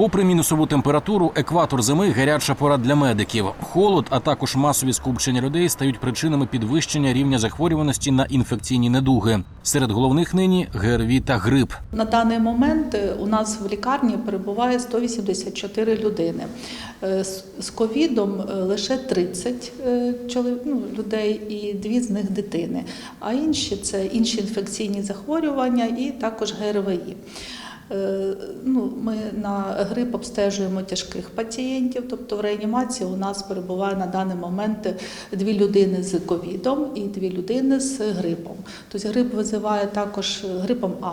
Попри мінусову температуру, екватор зими гаряча пора для медиків. Холод, а також масові скупчення людей стають причинами підвищення рівня захворюваності на інфекційні недуги. Серед головних нині ГРВІ та грип. На даний момент е, у нас в лікарні перебуває 184 людини. Е, з- ковідом е, лише 30 е, ну, людей і дві з них дитини. А інші це інші інфекційні захворювання і також ГРВІ. Е, Ну, ми на грип обстежуємо тяжких пацієнтів, тобто в реанімації у нас перебуває на даний момент дві людини з ковідом і дві людини з грипом. Тобто грип визиває також грипом А.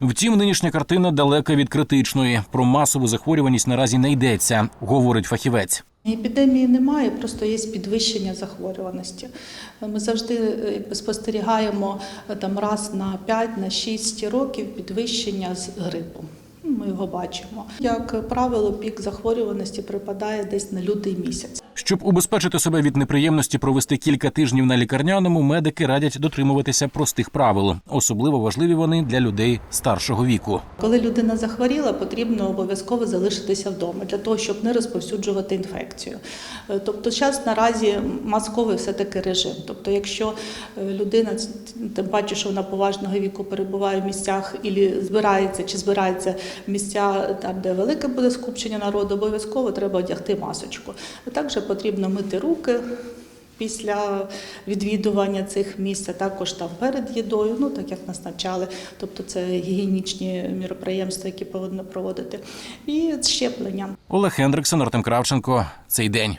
Втім, нинішня картина далека від критичної. Про масову захворюваність наразі не йдеться, говорить фахівець. Епідемії немає, просто є підвищення захворюваності. Ми завжди е, спостерігаємо е, там раз на 5 на 6 років підвищення з грипом. Ну, Ми його бачимо. Як правило, пік захворюваності припадає десь на лютий місяць. Щоб убезпечити себе від неприємності провести кілька тижнів на лікарняному, медики радять дотримуватися простих правил. Особливо важливі вони для людей старшого віку. Коли людина захворіла, потрібно обов'язково залишитися вдома для того, щоб не розповсюджувати інфекцію. Е, Тобто, зараз наразі масковий все-таки режим. Тобто, якщо е, людина, тим паче, що вона поважного віку перебуває в місцях і збирається чи збирається місця там, де велике буде скупчення народу, обов'язково треба одягти масочку. Також потрібно мити руки після відвідування цих місць, а також там перед їдою, ну так як нас навчали, тобто це гігієнічні міроприємства, які повинні проводити, і щеплення. Олег Хендриксон, Артем Кравченко. Цей день.